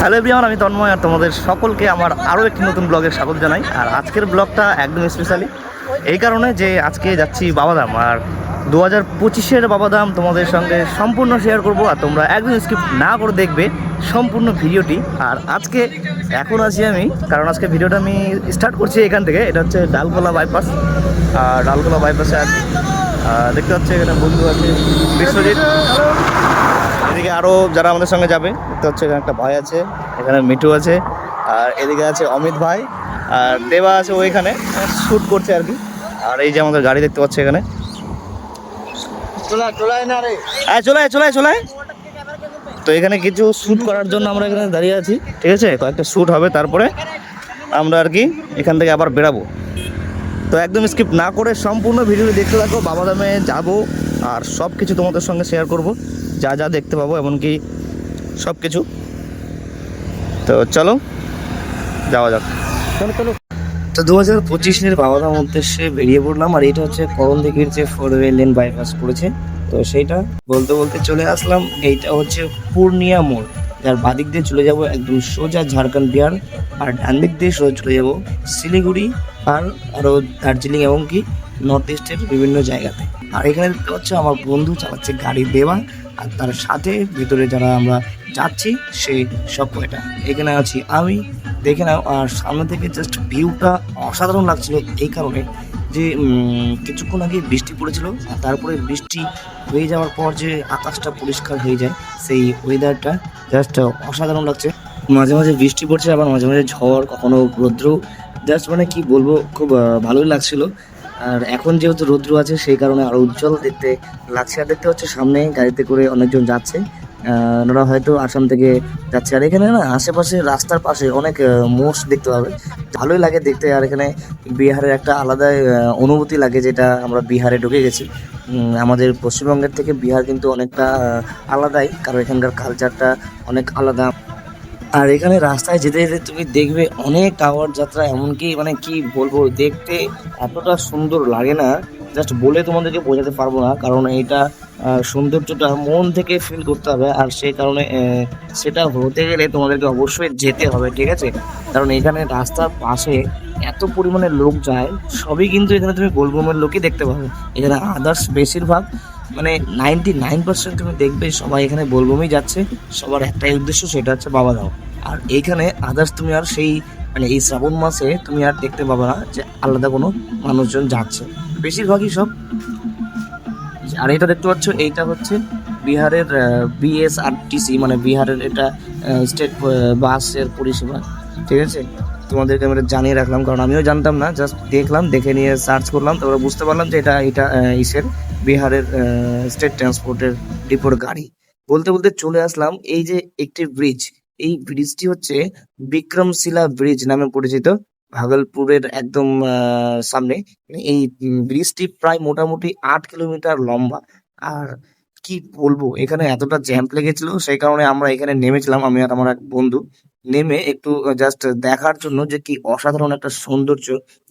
Hello everyone, আমি তন্ময় আর তোমাদের সকলকে আমার আরও একটি নতুন ব্লগে স্বাগত জানাই। আর আজকের ব্লগটা একদম স্পেশালি এই কারণে যে আজকে যাচ্ছি বাবাধাম। আর দু হাজার পঁচিশের বাবাধাম তোমাদের সঙ্গে সম্পূর্ণ শেয়ার করব, আর তোমরা একদম স্কিপ না করে দেখবে সম্পূর্ণ ভিডিওটি। আর আজকে এখন আছি আমি, কারণ আজকে ভিডিওটা আমি স্টার্ট করছি এখান থেকে, এটা হচ্ছে ডালকোলা বাইপাস আর ডালকোলা বাইপাসে আর দেখতে পাচ্ছি এখানে বন্ধু আছে বিশ্বজিৎ। এদিকে আরও যারা আমাদের সঙ্গে যাবে দেখতে হচ্ছে এখানে একটা ভাই আছে এখানে মিঠু আছে আর এদিকে আছে অমিত ভাই আর দেবা আছে ওইখানে শ্যুট করছে আর কি। আর এই যে আমাদের গাড়ি দেখতে পাচ্ছে এখানে। হ্যাঁ চলে আয়, চলে আয়, চলে আয়। তো এখানে কিছু শ্যুট করার জন্য আমরা এখানে দাঁড়িয়ে আছি ঠিক আছে? কয়েকটা শ্যুট হবে তারপরে আমরা আর কি এখান থেকে আবার বেরাবো। তো একদম স্কিপ না করে সম্পূর্ণ ভিডিও দেখতে থাকো বাবা দামে যাব আর সব কিছু তোমাদের সঙ্গে শেয়ার করব। যা যা দেখতে পাবো এমনকি সব কিছু। তো চলো যাওয়া যাক। চলো চলো। তো দু হাজার পঁচিশের বাবাদাম উদ্দেশ্যে বেরিয়ে পড়লাম আর এটা হচ্ছে করণ দিঘির যে ফোর ওয়ে লেন বাইপাস করেছে। তো সেইটা বলতে বলতে চলে আসলাম এইটা হচ্ছে পূর্ণিয়া মোড়। যার বাদিক দিয়ে চলে যাব একদম সোজা ঝাড়খণ্ড বিহার আর ডান দিক দিয়ে সোজা চলে যাব শিলিগুড়ি আর আরও দার্জিলিং এবং কি নর্থ ইস্টের বিভিন্ন জায়গাতে। আর এখানে দেখতে পাচ্ছ আমার বন্ধু চালাচ্ছে গাড়ি দেওয়া আর তার সাথে ভিতরে যারা আমরা যাচ্ছি সেই সব কয়টা? এখানে আছি আমি, দেখে নাও, আর সামনে থেকে জাস্ট ভিউটা অসাধারণ লাগছিল এই কারণে যে কিছুক্ষণ আগে বৃষ্টি পড়েছিল, আর তারপরে বৃষ্টি হয়ে যাওয়ার পর যে আকাশটা পরিষ্কার হয়ে যায়, সেই ওয়েদারটা জাস্ট অসাধারণ লাগছে। মাঝে মাঝে বৃষ্টি পড়ছে, আবার মাঝে মাঝে ঝড়, কখনো রৌদ্র জাস্ট মানে কি বলব, খুব ভালোই লাগছিল। আর এখন যেহেতু রৌদ্র আছে, সেই কারণে আরও উজ্জ্বল দেখতে লাগছে। আর দেখতে হচ্ছে সামনে গাড়িতে করে অনেকজন যাচ্ছে। ওনারা হয়তো আসাম থেকে যাচ্ছে। আর এখানে না, আশেপাশে রাস্তার পাশে অনেক মোষ দেখতে পাবে। ভালোই লাগে দেখতে। আর এখানে বিহারের একটা আলাদা অনুভূতি লাগে যেটা আমরা বিহারে ঢুকে গেছি। আমাদের পশ্চিমবঙ্গের থেকে বিহার কিন্তু অনেকটা আলাদাই। কারণ এখানকার কালচারটা অনেক আলাদা। আর এখানে রাস্তায় যেতে যেতে তুমি দেখবে অনেক টাওয়ার যাত্রা, এমনকি মানে কি বলব, দেখতে এতটা সুন্দর লাগে না। জাস্ট বলে তোমাদেরকে বোঝাতে পারব না, কারণ এটা সৌন্দর্যটা মন থেকে ফিল করতে হবে, আর সেই কারণে সেটা হতে গেলে তোমাদেরকে অবশ্যই যেতে হবে, ঠিক আছে? কারণ এখানে রাস্তার পাশে এত পরিমাণে লোক যায়, সবই কিন্তু এখানে তুমি গোলবোমের লোকই দেখতে পাবে। এখানে আদার্স বেশিরভাগ মানে নাইনটি নাইন পার্সেন্ট তুমি দেখবে সবাই এখানে বোলবমই যাচ্ছে, সবার একটাই উদ্দেশ্য সেটা হচ্ছে বাবা দাও। আর এইখানে আদার্স তুমি আর সেই মানে এই শ্রাবণ মাসে তুমি আর দেখতে পাবে না যে আলাদা কোনো মানুষজন যাচ্ছে। বেশিরভাগই সব আর এটা দেখতে পাচ্ছ, এইটা হচ্ছে বিহারের বিএসআরটিসি মানে বিহারের এটা স্টেট বাসের পরিষেবা। ঠিক আছে? তোমাদেরকে আমরা জানিয়ে রাখলাম, কারণ আমিও জানতাম না জাস্ট দেখলাম, দেখে নিয়ে সার্চ করলাম, তারপরে বুঝতে পারলাম যে এটা এটা ইসের বিহারের স্টেট ট্রান্সপোর্টের ডিপোর গাড়ি। বলতে বলতে চলে আসলাম, এই যে একটি ব্রিজ এই ব্রিজটি হচ্ছে বিক্রমশিলা ব্রিজ নামে পরিচিত। ভাগলপুরের একদম সামনে। এই ব্রিজটি প্রায় মোটামুটি আট কিলোমিটার লম্বা। আর কি বলব, এখানে এতটা জ্যাম্প লেগেছিল, সেই কারণে আমরা এখানে নেমেছিলাম, আমি আর আমার এক বন্ধু। নেমে একটু জাস্ট দেখার জন্য যে কি অসাধারণ একটা সৌন্দর্য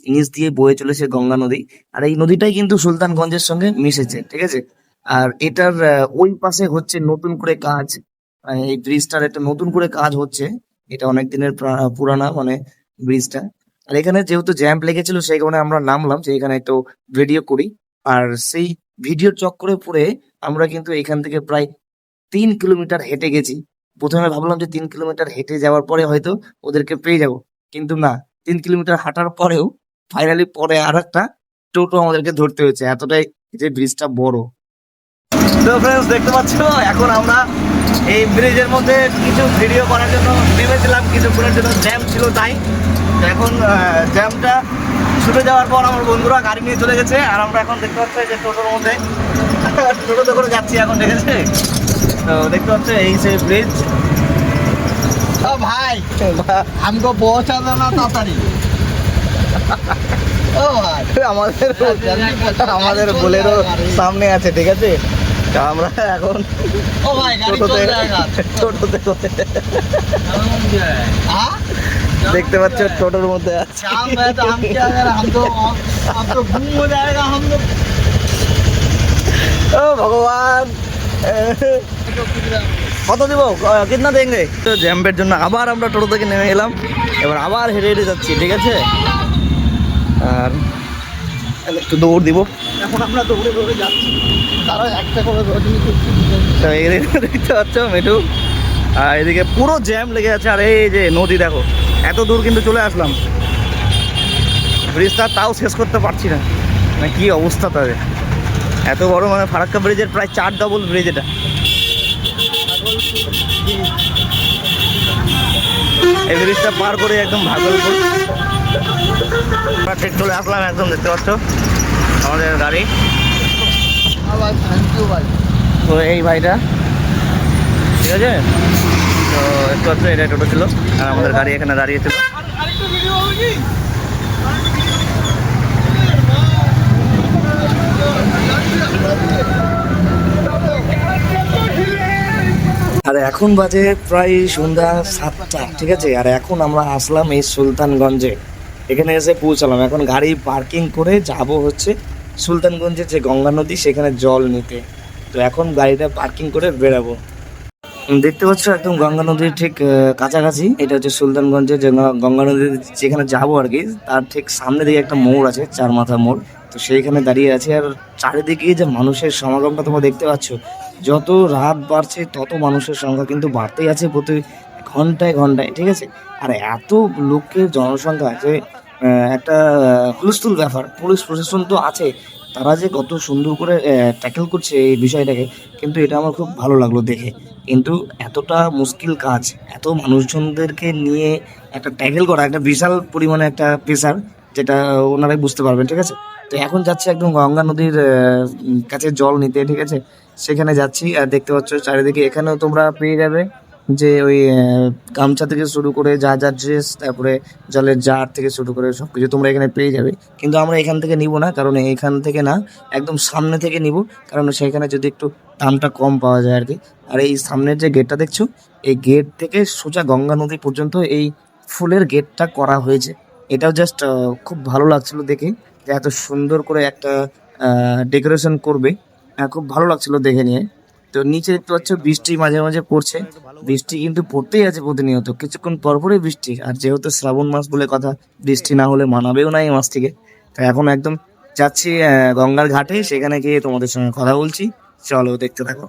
নিচ দিয়ে বয়ে চলেছে গঙ্গা নদী। আর এই নদীটাই কিন্তু সুলতানগঞ্জের সঙ্গে মিশেছে, ঠিক আছে? আর এটার ওই পাশে হচ্ছে নতুন করে কাজ। এই ব্রিজটার একটা নতুন করে কাজ হচ্ছে। এটা অনেক দিনের পুরানা মানে ব্রিজটা। আর এখানে যেহেতু জ্যাম্প লেগেছিল, সেই কারণে আমরা নামলাম যে এখানে একটু ভিডিও করি। আর সেই ভিডিও চক্করে পড়ে আমরা কিন্তু এখান থেকে প্রায় তিন কিলোমিটার হেঁটে গেছি। প্রথমে ভাবলাম যে তিন কিলোমিটার হেঁটে যাওয়ার পরে হয়তো ওদেরকে পেয়ে যাব। কিন্তু না, তিন কিলোমিটার হাঁটার পরেও ফাইনালি পরে আর একটা টোটো আমাদেরকে ধরতে হয়েছে। এতটাই যে ব্রিজটা বড়। তো দেখতে পাচ্ছ, এখন আমরা এই ব্রিজের মধ্যে কিছু ভিডিও করার জন্য নেমেছিলাম, কিছুক্ষণের জন্য জ্যাম ছিল তাই। তো এখন জ্যামটা ছুটে যাওয়ার পর আমার বন্ধুরা গাড়ি নিয়ে চলে গেছে আর আমরা এখন দেখতে পাচ্ছি যে টোটোর মধ্যে টোটোতে করে যাচ্ছি এখন দেখেছে? তো দেখতে পাচ্ছি এই সেই ব্রিজ ও ভাই আমাকে পৌঁছাবে না তাড়াতাড়ি। ও আমাদের আমাদের বোলেরও সামনে আছে ঠিক আছে? আমরা এখন ও ভাই টোটোতে টোটোতে করে দেখতে পাচ্ছ টোটোর মধ্যে আছে। ও ভগবান। কত দিব? কিনা দেঙ্গে? তো জ্যাম্পের জন্য আবার আমরা টোটো থেকে নেমে এলাম। এবার আবার হেঁটে হেঁটে যাচ্ছি ঠিক আছে? আর একটু দৌড় দিব। এখন আমরা দৌড়ে দৌড়ে যাচ্ছি। একটা করে দেখতে পাচ্ছ মেটু আর এদিকে পুরো জ্যাম লেগে আছে আর এই যে নদী দেখো। এত দূর কিন্তু চলে আসলাম। ব্রিজটা তাও শেষ করতে পারছি না। মানে কী অবস্থা তাদের? এত বড় মানে ফারাক্কা ব্রিজের প্রায় চার ডবল ব্রিজ এটা। এই ব্রিজটা পার করে একদম ভাগলপুর। আমরা ঠিক চলে আসলাম একদম দেখতে পাচ্ছ? আমাদের গাড়ি। তো এই ভাইটা ঠিক আছে? তো একটু হচ্ছে এটা টোটো ছিল, আর আমাদের গাড়ি এখানে দাঁড়িয়ে ছিল। আর এখন বাজে প্রায় সন্ধ্যা সাতটা, ঠিক আছে? আর এখন আমরা আসলাম এই সুলতানগঞ্জে। এখানে এসে পৌঁছালাম। এখন গাড়ি পার্কিং করে যাব হচ্ছে সুলতানগঞ্জের যে গঙ্গা নদী, সেখানে জল নিতে। তো এখন গাড়িটা পার্কিং করে বেরাবো দেখতে পাচ্ছ একদম গঙ্গা নদীর ঠিক কাছাকাছি। এটা হচ্ছে সুলতানগঞ্জের যে গঙ্গা- নদীর যেখানে যাব আর কি তার ঠিক সামনে দিকে একটা মোড় আছে, চার মাথা মোড়। তো সেইখানে দাঁড়িয়ে আছে, আর চারিদিকে যে মানুষের সমাগমটা তোমরা দেখতে পাচ্ছ, যত রাত বাড়ছে, তত মানুষের সংখ্যা কিন্তু বাড়তেই আছে প্রতি ঘন্টায় ঘন্টায়, ঠিক আছে? আর এত লোকের জনসংখ্যা যে একটা হুলস্থুল ব্যাপার, পুলিশ প্রশাসন তো আছে তারা যে কত সুন্দর করে ট্যাকেল করছে এই বিষয়টাকে, কিন্তু এটা আমার খুব ভালো লাগল দেখে। কিন্তু এতটা মুশকিল কাজ, এত মানুষজনদেরকে নিয়ে একটা ট্যাকেল করা, একটা বিশাল পরিমাণে একটা প্রেশার যেটা ওনারাই বুঝতে পারবেন, ঠিক আছে? তো এখন যাচ্ছি একদম গঙ্গা নদীর কাছে জল নিতে, ঠিক আছে? সেখানে যাচ্ছি, আর দেখতে পাচ্ছ চারিদিকে, এখানেও তোমরা পেয়ে যাবে যে ওই গামছা থেকে শুরু করে যা যা ড্রেস তারপরে জলের জার থেকে শুরু করে সব কিছু তোমরা এখানে পেয়ে যাবে। কিন্তু আমরা এখান থেকে নিব না, কারণ এখান থেকে না, একদম সামনে থেকে নিব, কারণ সেখানে যদি একটু দামটা কম পাওয়া যায় আর কি আর এই সামনের যে গেটটা দেখছ, এই গেট থেকে সোজা গঙ্গা নদী পর্যন্ত এই ফুলের গেটটা করা হয়েছে। এটাও জাস্ট খুব ভালো লাগছিল দেখে, যে এত সুন্দর করে একটা ডেকোরেশন করবে। খুব ভালো লাগছিল দেখে নিয়ে। তো নিচে দেখতে পাচ্ছ বৃষ্টি মাঝে মাঝে পড়ছে। বৃষ্টি কিন্তু পড়তেই আছে প্রতিনিয়ত। কিছুক্ষণ পরপরই বৃষ্টি। আর যেহেতু শ্রাবণ মাস বলে কথা, বৃষ্টি না হলে মানাবেও না এই মাসটিকে তো এখন একদম যাচ্ছি গঙ্গার ঘাটে। সেখানে গিয়ে তোমাদের সঙ্গে কথা বলছি। চলো দেখতে থাকো।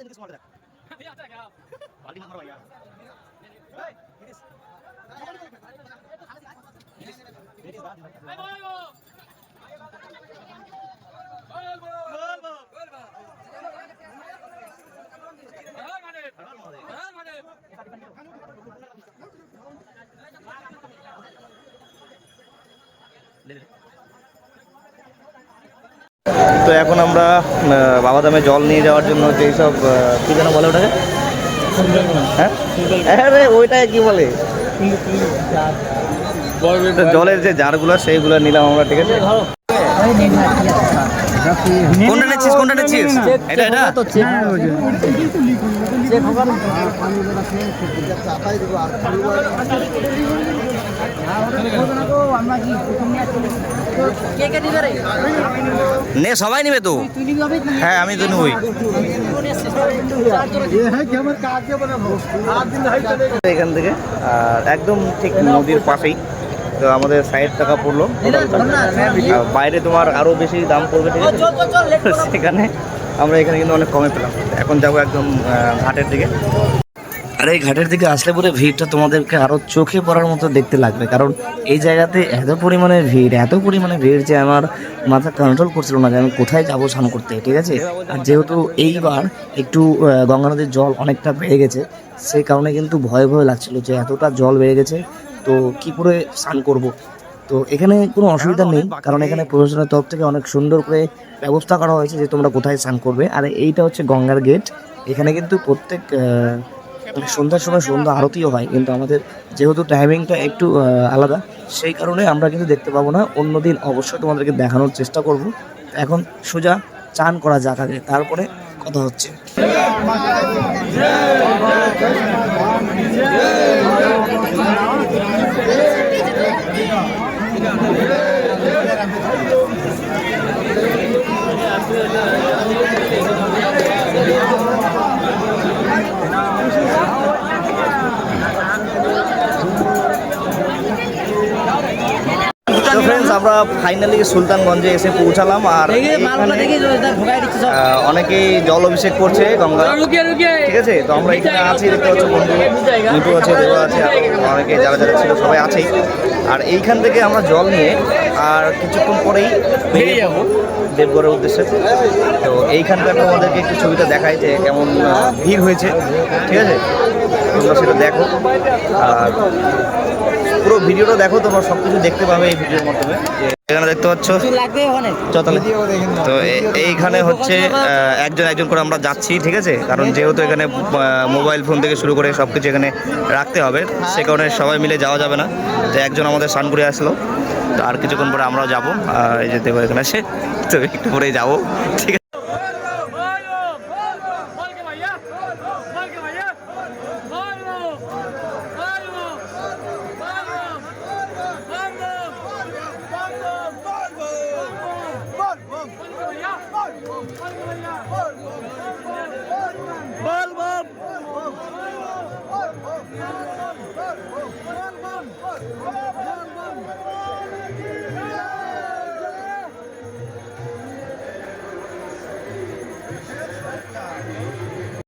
आज इनके स्मॉल रख ये अच्छा क्या बाल्टी मारो भैया ए इरिस इरिस बात है भाई वो बोल बोल बोल बोल माने माने ले ले তো এখন আমরা আহ, বাবাধামে জল নিয়ে যাওয়ার জন্য যেই সব কি যেন বলে ওটাকে? হ্যাঁ? হ্যাঁ রে ওইটাকে কি বলে? জলের যে জারগুলো সেইগুলো নিলাম আমরা ঠিক আছে? কোনটা নিচ্ছিস কোনটা নিচ্ছিস? নে, সবাই নিবে তো? হ্যাঁ আমি তো নিবই। এখান থেকে, আর একদম ঠিক নদীর পাশেই, তো আমাদের ষাট টাকা পড়ল বাইরে তোমার আরও বেশি দাম পড়বে, ঠিক আছে? সেখানে আমরা এখানে কিন্তু অনেক কমে পেলাম। এখন যাব একদম ঘাটের দিকে। আর এই ঘাটের দিকে আসলে পরে ভিড়টা তোমাদেরকে আরও চোখে পড়ার মতো দেখতে লাগবে। কারণ এই জায়গাতে এত পরিমাণে ভিড়, এত পরিমাণে ভিড় যে আমার মাথা কন্ট্রোল করছিল না যে আমি কোথায় যাব স্নান করতে, ঠিক আছে? আর যেহেতু এইবার একটু গঙ্গা নদীর জল অনেকটা বেড়ে গেছে সেই কারণে কিন্তু ভয় ভয় লাগছিল যে এতটা জল বেড়ে গেছে, তো কি করে স্নান করব? তো এখানে কোনো অসুবিধা নেই, কারণ এখানে প্রশাসনের তরফ থেকে অনেক সুন্দর করে ব্যবস্থা করা হয়েছে যে তোমরা কোথায় স্নান করবে। আর এইটা হচ্ছে গঙ্গার গেট এখানে কিন্তু প্রত্যেক সন্ধ্যার সময় সন্ধ্যা আরতিও হয়, কিন্তু আমাদের যেহেতু টাইমিংটা একটু আলাদা, সেই কারণে আমরা কিন্তু দেখতে পাবো না। অন্য দিন অবশ্যই তোমাদেরকে দেখানোর চেষ্টা করব। এখন সোজা চান করা যাক আগে, তারপরে কথা হচ্ছে তো ফ্রেন্ডস আমরা ফাইনালি সুলতানগঞ্জে এসে পৌঁছালাম আর অনেকেই জল অভিষেক করছে গঙ্গা। ঠিক আছে? তো আমরা এখানে আছি দেখতে পাচ্ছ বন্ধু মিটু আছে দেওয়া আছে আর অনেকে যারা যারা ছিল সবাই আছেই। আর এইখান থেকে আমরা জল নিয়ে আর কিছুক্ষণ পরেই বেরিয়ে যাব। দেবগড়ের উদ্দেশ্যে। তো এইখানকার আমাদেরকে একটু ছবিটা দেখায় যে কেমন ভিড় হয়েছে। ঠিক আছে? তোমরা সেটা দেখো। আর পুরো ভিডিওটা দেখো তোমরা সব কিছু দেখতে পাবে এই ভিডিওর মাধ্যমে। এখানে দেখতে পাচ্ছ চতালে তো এইখানে হচ্ছে আহ, একজন একজন করে আমরা যাচ্ছি ঠিক আছে? কারণ যেহেতু এখানে মোবাইল ফোন থেকে শুরু করে সব কিছু এখানে রাখতে হবে সে কারণে সবাই মিলে যাওয়া যাবে না। তো একজন আমাদের স্নান করে আসলো তো আর কিছুক্ষণ পরে আমরাও যাব। এই যে দেবো এখানে আছে তো একটু পরেই যাব ঠিক আছে?